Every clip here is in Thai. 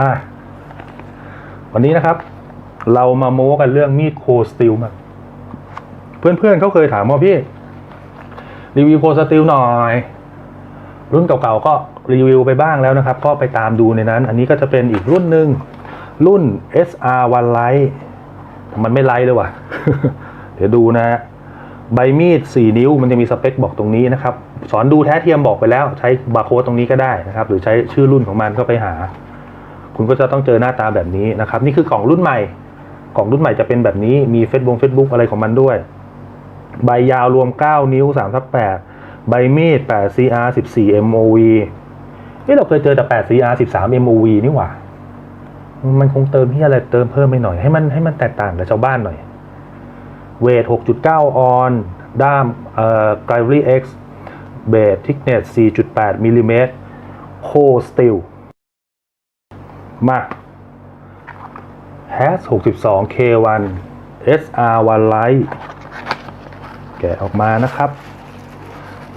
อะวันนี้นะครับ เรามาโม้กันเรื่องมีดโคสติลมาเพื่อนๆเขาเคยถามว่าพี่ รีวิวโคสติลหน่อย รุ่นเก่าๆก็รีวิวไปบ้างแล้วนะครับ ก็ไปตามดูในนั้น อันนี้ก็จะเป็นอีกรุ่นหนึ่งรุ่น SR One Light มันไม่ไลท์เลยว่ะ เดี๋ยวดูนะฮะใบมีด 4 นิ้วมันจะมีสเปคบอกตรงนี้นะครับ สอนดูแท้เทียมบอกไปแล้ว ใช้บาร์โค้ดตรงนี้ก็ได้นะครับ หรือใช้ชื่อรุ่นของมันก็ไปหา คุณก็จะต้องเจอหน้าตาแบบนี้นะครับ นี่คือกล่องรุ่นใหม่ กล่องรุ่นใหม่จะเป็นแบบนี้มีเฟซบุ๊กเฟซบุ๊กอะไรของมันด้วย ใบยาวรวม 9 นิ้ว3ทับ8ใบมีด8 CR 14 MOV เอ้เราเคยเจอแต่8 CR 13 MOV นี่หว่า มันคงเติมที่อะไรเติมเพิ่มไปหน่อยให้มันให้มันแตกต่างกับชาวบ้านหน่อยเวท 6.9 ออน ด้ามเอ่อ g r i v e r y X เบสทิกเนส4.8มิลลิเมตรโคสติล มา Has 62 K1 SR One Light แกะออกมานะครับ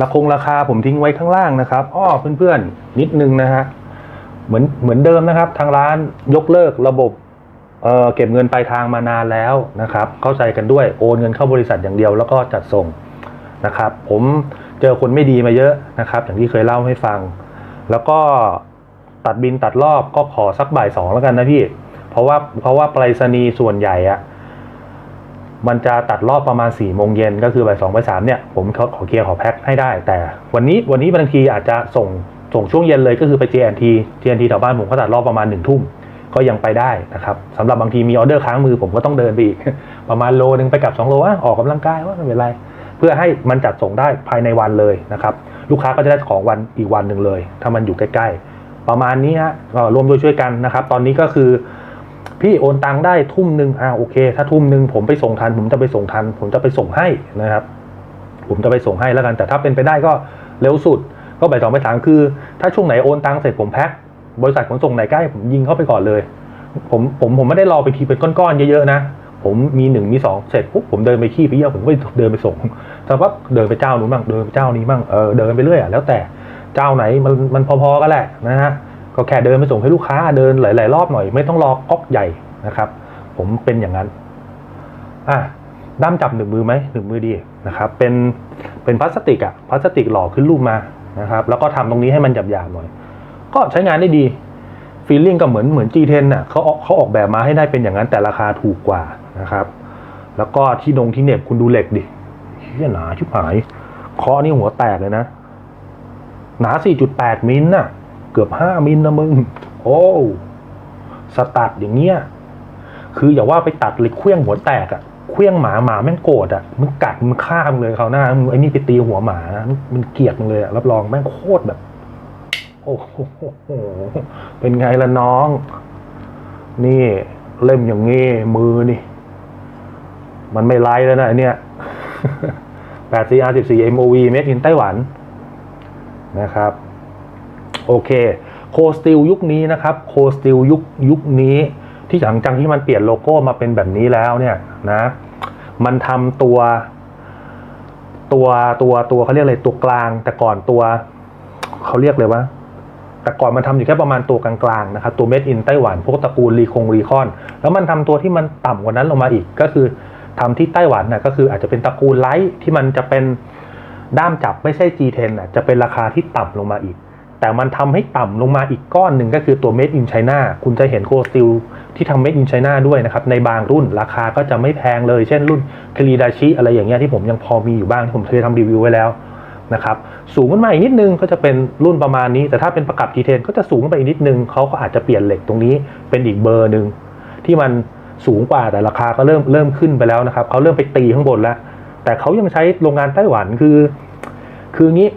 ราคงราคาผมทิ้งไว้ข้างล่างนะครับอ้อเพื่อนๆ นิดนึงนะฮะ เหมือนเหมือนเดิมนะครับ ทางร้านยกเลิกระบบเเก็บเงินปลายทางมานานแล้วนะครับ เข้าใจกันด้วยโอนเงินเข้าบริษัทอย่างเดียวแล้วก็จัดส่งนะครับ ผมเจอคนไม่ดีมาเยอะนะครับ อย่างที่เคยเล่าให้ฟัง แล้วก็ ตัดบินตัดรอบก็ขอสักบ่ายสองแล้วกันนะพี่ เพราะว่าเพราะว่าไปรษณีย์ส่วนใหญ่อะมันจะตัดรอบประมาณ4ี่โมงเย็นก็คือบ่ายสองบ่ายสามเนี่ยผมขอขอเคลียร์ขอแพ็คให้ได้ แต่วันนี้วันนี้บางทีอาจจะส่งส่งช่วงเย็นเลยก็คือไป JNT JNT แถวบ้านผมก็ตัดรอบประมาณหนึ่งทุ่มก็ยังไปได้นะครับสำหรับบางทีมีออเดอร์ค้างมือผมก็ต้องเดินไปอีก ประมาณโลนึงไปกับ 2 โลอะออกกำลังกายว่าไม่เป็นไร เพื่อให้มันจัดส่งได้ภายในวันเลยนะครับ ลูกค้าก็จะได้ของวันอีกวันหนึ่งเลย ถ้ามันอยู่ใกล้ๆ ประมาณนี้ฮะก็รวมด้วยช่วยกันนะครับ ตอนนี้ก็คือ พี่โอนตังค์ได้ทุ่มหนึ่งอ่าโอเค ถ้าทุ่มหนึ่งผมไปส่งทัน ผมจะไปส่งทัน ผมจะไปส่งให้นะครับ ผมจะไปส่งให้แล้วกัน แต่ถ้าเป็นไปได้ก็เร็วสุด ก็บ่ายสองบ่ายสามคือ ถ้าช่วงไหนโอนตังค์เสร็จผมแพ็คบริษัทขนส่งไหนใกล้ผมยิงเข้าไปก่อนเลย ผมผมผมไม่ได้รอไปทีเป็นก้อนๆเยอะๆนะผมมีหนึ่งมีสองเสร็จปุ๊บผมเดินไปขี้ไปเยี่ยวผมก็เดินไปส่งสักพักเดินไปเจ้านู้นบ้างเดินไปเจ้านี้บ้างเออเดินไปเรื่อยอะแล้วแต่ เจ้าไหนมันมันพอๆกันแหละนะฮะก็แค่เดินไปส่งให้ลูกค้าเดินหลาย ๆ รอบหน่อย ไม่ต้องรอก๊อกใหญ่นะครับ ผมเป็นอย่างนั้นอะด้ามจับหนึ่งมือไหมหนึ่งมือดีนะครับ เป็นเป็นพลาสติกอะพลาสติกหล่อขึ้นรูปมานะครับ แล้วก็ทำตรงนี้ให้มันหยาบๆหน่อย ก็ใช้งานได้ดีฟีลลิ่งก็เหมือนเหมือน G10 น่ะเขาออกเขาออกแบบมาให้ได้เป็นอย่างนั้นแต่ราคาถูกกว่านะครับ แล้วก็ที่นงที่เน็บคุณดูเหล็กดิเฮียหนาชิบหายเคาะนี่หัวแตกเลยนะ หนา 4.8 มิลน่ะ เกือบ 5 มิลนะมึง โอ้สตัดอย่างเงี้ย คืออย่าว่าไปตัดเลยเคลี้ยงหัวแตกอะเคลี้ยงหมาหมาแม่งโกรธอะมันกัดมันฆ่ามึงเลยเขาหน้ามึงไอ้นี่ไปตีหัวหมานะมันเกลียดมึงเลยอะรับรองแม่งโคตรแบบ โอ้โหเป็นไงล่ะน้อง นี่เล่มอย่างงี้มือนี่ มันไม่ไล่แล้วนะไอเนี้ย8 CR 14 MOV Made in ไต้หวัน นะครับโอเคโคสติลยุคนี้นะครับโคสติลยุคยุคนี้ที่หลังจากที่มันเปลี่ยนโลโก้มาเป็นแบบนี้แล้วเนี่ยนะมันทำตัวตัวตัวตัวเขาเรียกอะไรตัวกลาง แต่ก่อนตัวเขาเรียกเลยว่า แต่ก่อนมันทำอยู่แค่ประมาณตัวกลางๆนะครับตัวเม็ดอินไต้หวันพวกตระกูลรีคงรีคอน แล้วมันทำตัวที่มันต่ำกว่านั้นลงมาอีกก็คือทำที่ไต้หวันนะก็คืออาจจะเป็นตระกูลไลท์ที่มันจะเป็น ด้ามจับไม่ใช่ G10 น่ะจะเป็นราคาที่ต่ำลงมาอีก แต่มันทำให้ต่ำลงมาอีกก้อนหนึ่งก็คือตัว Made in China คุณจะเห็นโคสติลที่ทำ Made in China ด้วยนะครับในบางรุ่นราคาก็จะไม่แพงเลย เช่นรุ่นคลีดาชิอะไรอย่างเงี้ยที่ผมยังพอมีอยู่บ้างที่ผมเคยทำรีวิวไว้แล้วนะครับสูงขึ้นมาอีกนิดนึงก็จะเป็นรุ่นประมาณนี้ แต่ถ้าเป็นประกับ G10 ก็จะสูงขึ้นไปอีกนิดนึงเขาก็อาจจะเปลี่ยนเหล็กตรงนี้เป็นอีกเบอร์หนึ่งที่มันสูงกว่าแต่ราคาก็เริ่มเริ่มขึ้นไปแล้วนะครับเขาเริ่มไปตีข้างบนแล้ว แต่เขายังใช้โรงงานไต้หวันคือ คืองี้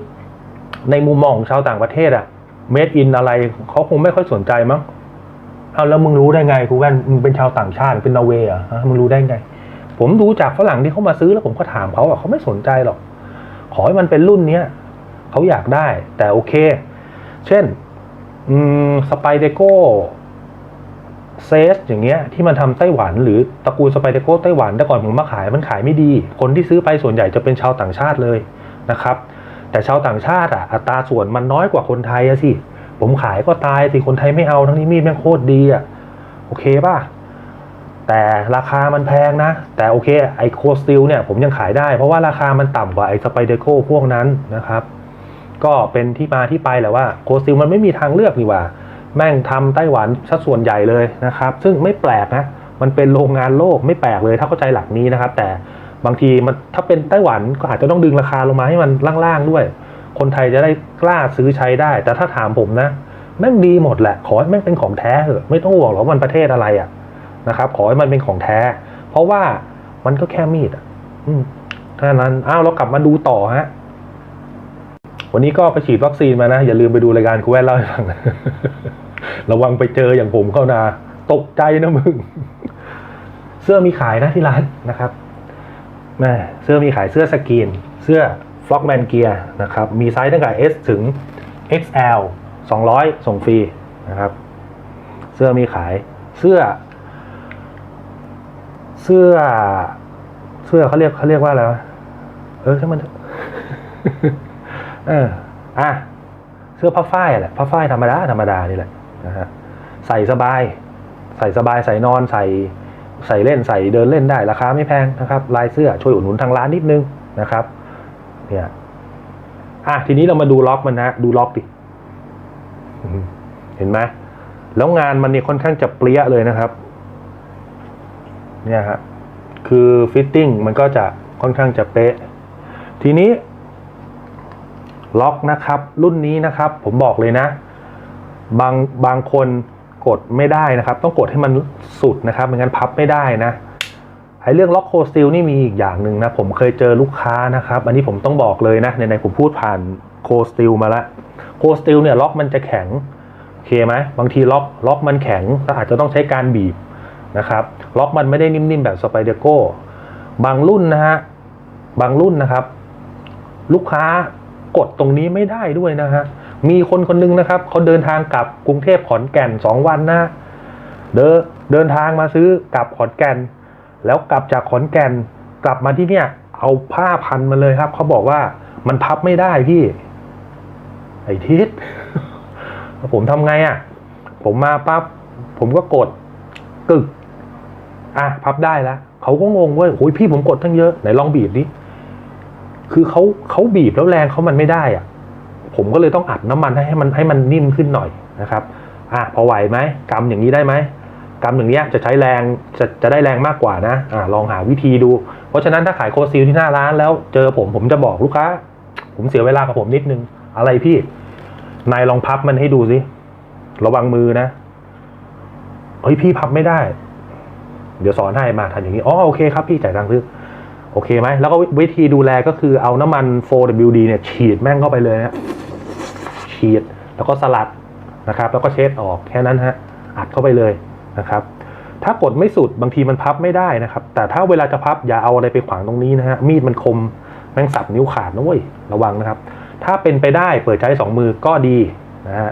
ในมุมมองของชาวต่างประเทศอะเมดอินอะไรเขาคงไม่ค่อยสนใจมั้งเอาแล้วมึงรู้ได้ไงกูแว่นมึงเป็นชาวต่างชาติเป็นนอร์เวย์อะมึงรู้ได้ไง ผมดูจากฝรั่งที่เขามาซื้อแล้วผมก็ถามเขาอะเขาไม่สนใจหรอก ขอให้มันเป็นรุ่นเนี้ยเขาอยากได้ แต่โอเค เช่นอืมสไปเดโก้เซสอย่างเงี้ยที่มันทำไต้หวัน หรือตระกูลสไปเดโก้ไต้หวันแต่ก่อนผมมาขายมันขายไม่ดี คนที่ซื้อไปส่วนใหญ่จะเป็นชาวต่างชาติเลยนะครับ แต่ชาวต่างชาติอะอัตราส่วนมันน้อยกว่าคนไทยอะสิ ผมขายก็ตายสิคนไทยไม่เอาทั้งนี้มีดแม่งโคตรดีอะโอเคป่ะแต่ราคามันแพงนะ แต่โอเคไอโคสติลเนี่ยผมยังขายได้ เพราะว่าราคามันต่ำกว่าไอสไปเดโคพวกนั้นนะครับ ก็เป็นที่มาที่ไปแหละว่าโคสติลมันไม่มีทางเลือกนี่ว่า แม่งทำไต้หวันสัดส่วนใหญ่เลยนะครับ ซึ่งไม่แปลกนะ มันเป็นโรงงานโลกไม่แปลกเลยถ้าเข้าใจหลักนี้นะครับ แต่ บางทีมันถ้าเป็นไต้หวันก็อาจจะต้องดึงราคาลงมาให้มันล่างๆด้วย คนไทยจะได้กล้าซื้อใช้ได้ แต่ถ้าถามผมนะแม่งดีหมดแหละ ขอให้แม่งเป็นของแท้เถอะไม่ต้องห่วงหรอกมันประเทศอะไรอะ่ะนะครับ ขอให้มันเป็นของแท้ เพราะว่ามันก็แค่มีดอะท่านั้นอ้าวเรากลับมาดูต่อฮะวันนี้ก็ไปฉีดวัคซีนมานะ อย่าลืมไปดูรายการคูแว่นเล่าให้ฟังระวังไปเจออย่างผมเข้านา ตกใจนะมึง เสื้อมีขายนะที่ร้านนะครับ แม่เสื้อมีขายเสื้อสกรีน เสื้อฟล็อกแมนเกียร์นะครับ มีไซส์ตั้งแต่ S ถึง XL 200 ส่งฟรีนะครับ เสื้อมีขายเสื้อ เสื้อ เสื้อเขาเรียกเขาเรียกว่าอะไรวะเออช่างมันเอะเอออะเสื้อผ้าฝ้ายแหละผ้าฝ้ายธรรมดาธรรมดานี่แหละนะฮะใส่สบาย ใส่สบายใส่นอนใส่ ใส่เล่นใส่เดินเล่นได้ราคาไม่แพงนะครับ ลายเสื้อช่วยอุดหนุนทางร้านนิดนึงนะครับเนี่ยอะทีนี้เรามาดูล็อกมันนะดูล็อกดิเห็นไหมแล้วงานมันเนี่ยค่อนข้างจะเปรี้ยเลยนะครับ เนี่ยฮะคือฟิตติ้งมันก็จะค่อนข้างจะเป๊ะ ทีนี้ ล็อกนะครับ รุ่นนี้นะครับ ผมบอกเลยนะ บางบางคน กดไม่ได้นะครับ ต้องกดให้มันสุดนะครับไม่งั้นพับไม่ได้นะไอ้เรื่องล็อกโคสติลนี่มีอีกอย่างหนึ่งนะ ผมเคยเจอลูกค้านะครับ อันนี้ผมต้องบอกเลยนะในๆผมพูดผ่านโคสติลมาละโคสติลเนี่ยล็อกมันจะแข็งโอเคไหมบางทีล็อกล็อกมันแข็งก็อาจจะต้องใช้การบีบนะครับ ล็อกมันไม่ได้นิ่มๆแบบสไปเดโก้บางรุ่นนะฮะบางรุ่นนะครับ ลูกค้ากดตรงนี้ไม่ได้ด้วยนะฮะ มีคนคนหนึงนะครับเขาเดินทางกลับกรุงเทพขอนแก่นสองวันนะเดินเดินทางมาซื้อกลับขอนแก่น แล้วกลับจากขอนแก่นกลับมาที่เนี่ย เอาผ้าพันมาเลยครับเขาบอกว่ามันพับไม่ได้พี่ ไอ้ทิศผมทำไงอะ่ะ ผมมาปั๊บผมก็กดกึก อะพับได้แล้วเขาก็งงเว้ยโอ้ยพี่ผมกดทั้งเยอะไหนลองบีบดิคือเขาเขาบีบแล้วแรงเขามันไม่ได้อะ ผมก็เลยต้องอัดน้ำมันให้ให้มันให้มันนิ่มขึ้นหน่อยนะครับอะพอไหวไหมกำอย่างนี้ได้ไหมกำอย่างเนี้ยจะใช้แรงจะจะได้แรงมากกว่านะอะลองหาวิธีดู เพราะฉะนั้นถ้าขายโคซิลที่หน้าร้านแล้วเจอผมผมจะบอกลูกค้า ผมเสียเวลากับผมนิดนึงอะไรพี่นายลองพับมันให้ดูสิระวังมือนะเฮ้ยพี่พับไม่ได้ เดี๋ยวสอนให้มาทำอย่างนี้อ๋อโอเคครับพี่จ่ายตังค์ซื้อโอเคไหมแล้วก็วิธีดูแลก็คือเอาน้ำมัน 4WD เนี่ยฉีดแม่งเข้าไปเลยนะ ฉีด แล้วก็สลัดนะครับ แล้วก็เช็ดออกแค่นั้นฮะอัดเข้าไปเลยนะครับ ถ้ากดไม่สุดบางทีมันพับไม่ได้นะครับ แต่ถ้าเวลาจะพับอย่าเอาอะไรไปขวางตรงนี้นะฮะมีดมันคมแม่งสับนิ้วขาดนะเว้ยระวังนะครับ ถ้าเป็นไปได้เปิดใช้สองมือก็ดีนะฮะ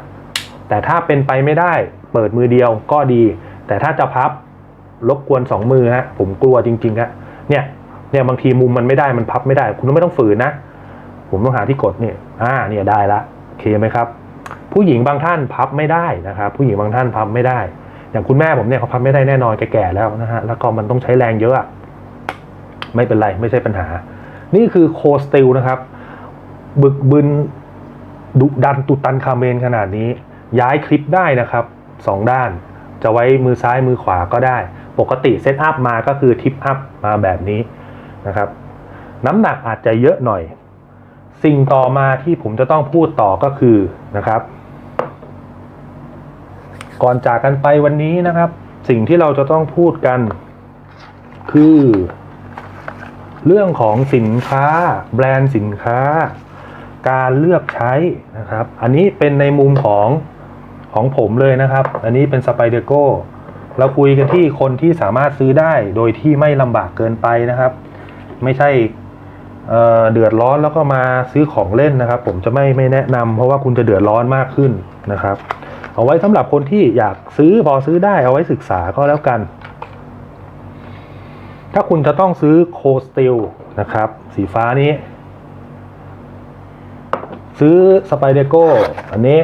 แต่ถ้าเป็นไปไม่ได้เปิดมือเดียวก็ดี แต่ถ้าจะพับรบกวนสองมือฮะผมกลัวจริงๆฮะเนี่ยเนี่ยบางทีมุมมันไม่ได้มันพับไม่ได้ คุณไม่ต้องฝืนนะ ผมต้องหาที่กดเนี่ยอ่าเนี่ยได้ละ โอเคไหมครับ ผู้หญิงบางท่านพับไม่ได้นะครับ ผู้หญิงบางท่านพับไม่ได้ อย่างคุณแม่ผมเนี่ยเขาพับไม่ได้แน่นอนแก่ๆแล้วนะฮะแล้วก็มันต้องใช้แรงเยอะอะไม่เป็นไรไม่ใช่ปัญหา นี่คือโคสติลนะครับ บึกบึนดุดันตุตันคาเมนขนาดนี้ ย้ายคลิปได้นะครับสองด้าน จะไว้มือซ้ายมือขวาก็ได้ ปกติเซตอัพมาก็คือทิปอัพมาแบบนี้นะครับ น้ำหนักอาจจะเยอะหน่อย สิ่งต่อมาที่ผมจะต้องพูดต่อก็คือนะครับ ก่อนจากกันไปวันนี้นะครับ สิ่งที่เราจะต้องพูดกัน คือ เรื่องของสินค้า แบรนด์สินค้า การเลือกใช้นะครับ อันนี้เป็นในมุมของของผมเลยนะครับ อันนี้เป็นสไปเดโก้เราคุยกันที่คนที่สามารถซื้อได้โดยที่ไม่ลำบากเกินไปนะครับ ไม่ใช่ เเดือดร้อนแล้วก็มาซื้อของเล่นนะครับ ผมจะไม่ไม่แนะนำเพราะว่าคุณจะเดือดร้อนมากขึ้นนะครับ เอาไว้สำหรับคนที่อยากซื้อพอซื้อได้เอาไว้ศึกษาก็แล้วกัน ถ้าคุณจะต้องซื้อโคสติลนะครับ สีฟ้านี้ ซื้อสไปเดโก้อันนี้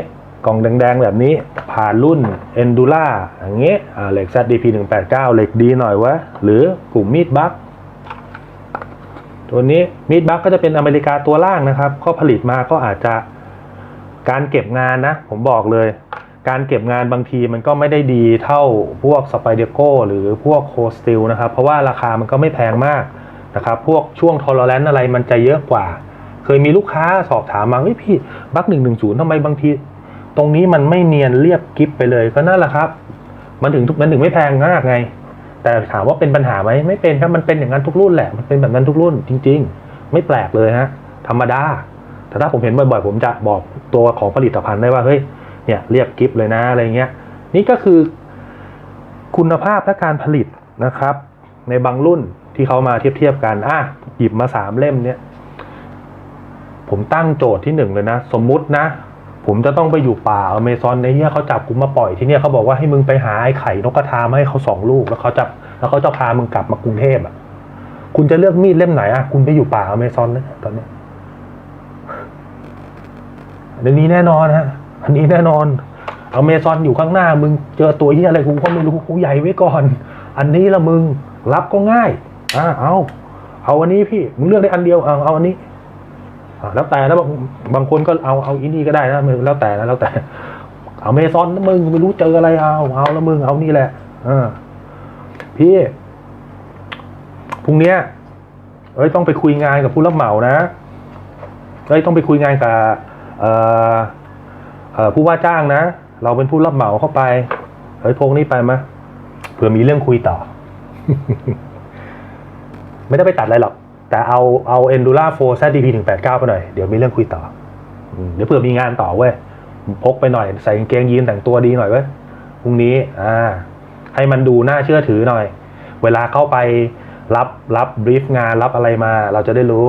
กล่องแดงๆ แบบนี้ ผ่านรุ่น Endura อย่างเงี้ยเหล็ก ZDP 189 เหล็กดีหน่อยวะ หรือกลุ่มมีดบัค ตัวนี้มีดบัคก็จะเป็นอเมริกาตัวล่างนะครับเขาผลิตมาก็อาจจะการเก็บงานนะ ผมบอกเลย การเก็บงานบางทีมันก็ไม่ได้ดีเท่าพวกสไปเดโกหรือพวกโคสติลนะครับ เพราะว่าราคามันก็ไม่แพงมากนะครับ พวกช่วงทอร์เรนอะไรมันจะเยอะกว่า เคยมีลูกค้าสอบถามมาเฮ้ยพี่บัคหนึ่งหนึ่งศูนย์ทำไมบางที ตรงนี้มันไม่เนียนเรียบกิฟไปเลยก็นั่นแหละครับ มันถึงทุกมันถึงไม่แพงมากไง แต่ถามว่าเป็นปัญหาไหมไม่เป็นครับมันเป็นอย่างนั้นทุกรุ่นแหละมันเป็นแบบนั้นทุกรุ่นจริง ๆ ไม่แปลกเลยฮะธรรมดาแต่ถ้าผมเห็นบ่อยๆผมจะบอกตัวของผลิตภัณฑ์ได้ว่าเฮ้ยเนี่ยเรียบกิฟเลยนะอะไรเงี้ยนี่ก็คือ คุณภาพและการผลิตนะครับ ในบางรุ่นที่เขามาเทียบๆกันอะหยิบมาสามเล่มเนี่ยผมตั้งโจทย์ที่หนึ่งเลยนะ สมมุตินะ ผมจะต้องไปอยู่ป่าอเมซอนในเนี้ยเขาจับกูมาปล่อยที่เนี่ยเขาบอกว่าให้มึงไปหาไอ้ไข่นกกระทามาให้เขาสองลูกแล้วเขาจะแล้วเขาจะพามึงกลับมากรุงเทพอะ คุณจะเลือกมีดเล่มไหนอะคุณไปอยู่ป่าอเมซอนนะตอนนี้ยอันนี้แน่นอนฮะอันนี้แน่นอนอเมซอนอยู่ข้างหน้า มึงเจอตัวเหียอะไรกูก็ไม่รู้กูใหญ่ไว้ก่อน อันนี้ละมึงรับก็ง่ายอ่าเอาเอาอันนี้พี่มึงเลือกได้อันเดียวเอาเอาอันนี้ แล้วแต่นะบางบางคนก็เอาเอาอินี่ก็ได้นะไม่แล้วแต่นะแล้วแต่ เอาเมซอนนะมึงไม่รู้เจออะไรเอาเอาแล้วมึงเอานี่แหละอพี่พรุ่งเนี้ยเอ้ยต้องไปคุยงานกับผู้รับเหมานะเอ้ยต้องไปคุยงานกับผู้ว่าจ้างนะ เราเป็นผู้รับเหมาเข้าไปเฮ้ยพงนี่ไปมะเผื่อมีเรื่องคุยต่อ ไม่ได้ไปตัดอะไรหรอก แต่เอาเอา Endura 4 ZDP 189ไปหน่อย เดี๋ยวมีเรื่องคุยต่อเดี๋ยวเผื่อมีงานต่อเว้ยพกไปหน่อยใส่กางเกงยีนแต่งตัวดีหน่อยเว้ยพรุ่งนี้อ่าให้มันดูน่าเชื่อถือหน่อย เวลาเข้าไปรับรับบรีฟงานรับอะไรมา เราจะได้รู้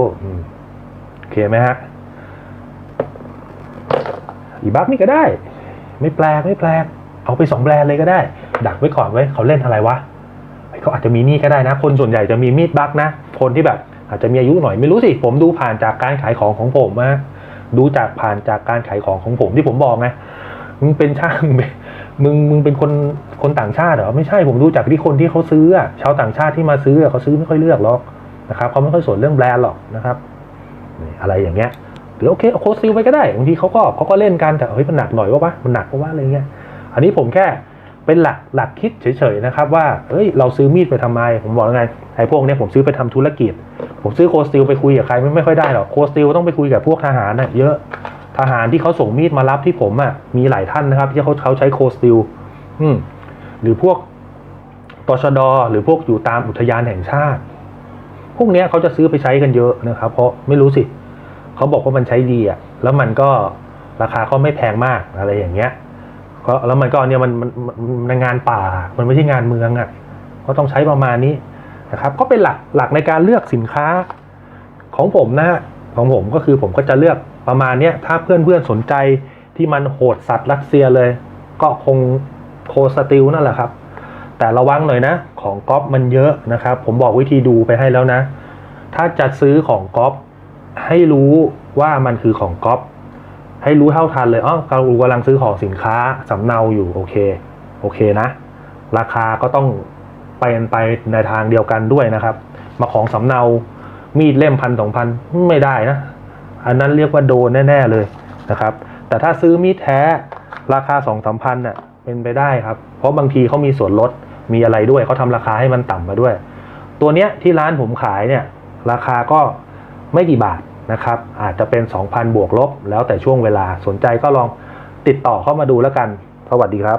โอเคไหมฮะ อีบักนี่ก็ได้ ไม่แปลกไม่แปลก เอาไปสองแบรนด์เลยก็ได้ ดักไว้ก่อนไว้ยเขาเล่นอะไรวะเขาอาจจะมีนี่ก็ได้นะ คนส่วนใหญ่จะมีมีดบักนะ คนที่แบบ อาจจะมีอายุหน่อยไม่รู้สิผมดูผ่านจากการขายของของผมนะดูจากผ่านจากการขายของของผมที่ผมบอกไงมึงเป็นช่างมึงมึงเป็นคนคนต่างชาติเหรอไม่ใช่ผมดูจากที่คนที่เขาซื้อชาวต่างชาติที่มาซื้อเขาซื้อไม่ค่อยเลือกหรอกนะครับเขาไม่ค่อยสนเรื่องแบรนด์หรอกนะครับอะไรอย่างเงี้ยหรือโอเคเอาโค้ดซิลไปก็ได้บางทีเขาก็เขาก็เล่นกันแต่เฮ้ยมันหนักหน่อยวะวะมันหนักเพราะว่าอะไรเงี้ยอันนี้ผมแค่ เป็นหลักหลักคิดเฉยๆนะครับว่าเอ้ยเราซื้อมีดไปทำไม ผมบอกแล้วไงไอ้พวกเนี้ยผมซื้อไปทำธุรกิจ ผมซื้อโคสติลไปคุยกับใครไม่ไม่ค่อยได้หรอกโคสติลต้องไปคุยกับพวกทหารน่ะเยอะทหารที่เขาส่งมีดมารับที่ผมอะมีหลายท่านนะครับ ที่เขาเขาใช้โคสติลอืมหรือพวกตชดหรือพวกอยู่ตามอุทยานแห่งชาติ พวกเนี้ยเขาจะซื้อไปใช้กันเยอะนะครับ เพราะไม่รู้สิเขาบอกว่ามันใช้ดีอะแล้วมันก็ราคาก็ไม่แพงมากอะไรอย่างเงี้ย ก็แล้วมันก็เนี่ยมันมันมันงานป่า มันไม่ใช่งานเมืองอะ่ะก็ต้องใช้ประมาณนี้นะครับ ก็เป็นหลักหลักในการเลือกสินค้าของผมนะฮะของผมก็คือผมก็จะเลือกประมาณเนี้ยถ้าเพื่อนเพื่อนๆสนใจที่มันโหดสัตว์รัสเซียเลย ก็คงโคสติลนั่นแหละครับ แต่ระวังหน่อยนะ ของก๊อปมันเยอะนะครับ ผมบอกวิธีดูไปให้แล้วนะ ถ้าจะซื้อของก๊อปให้รู้ว่ามันคือของก๊อป ให้รู้เท่าทันเลยอ๋อกำลังกำลังซื้อของสินค้าสำเนาอยู่โอเคโอเคนะ ราคาก็ต้องไปไปในทางเดียวกันด้วยนะครับ มาของสำเนามีดเล่มพันสองพันไม่ได้นะ อันนั้นเรียกว่าโดนแน่ ๆเลยนะครับ แต่ถ้าซื้อมีดแท้ราคาสองสามพันน่ะเป็นไปได้ครับ เพราะบางทีเขามีส่วนลดมีอะไรด้วยเขาทำราคาให้มันต่ำมาด้วย ตัวเนี้ยที่ร้านผมขายเนี่ย ราคาก็ไม่กี่บาท นะครับ อาจจะเป็น 2,000 บวกลบ แล้วแต่ช่วงเวลาสนใจก็ลองติดต่อเข้ามาดูแล้วกัน สวัสดีครับ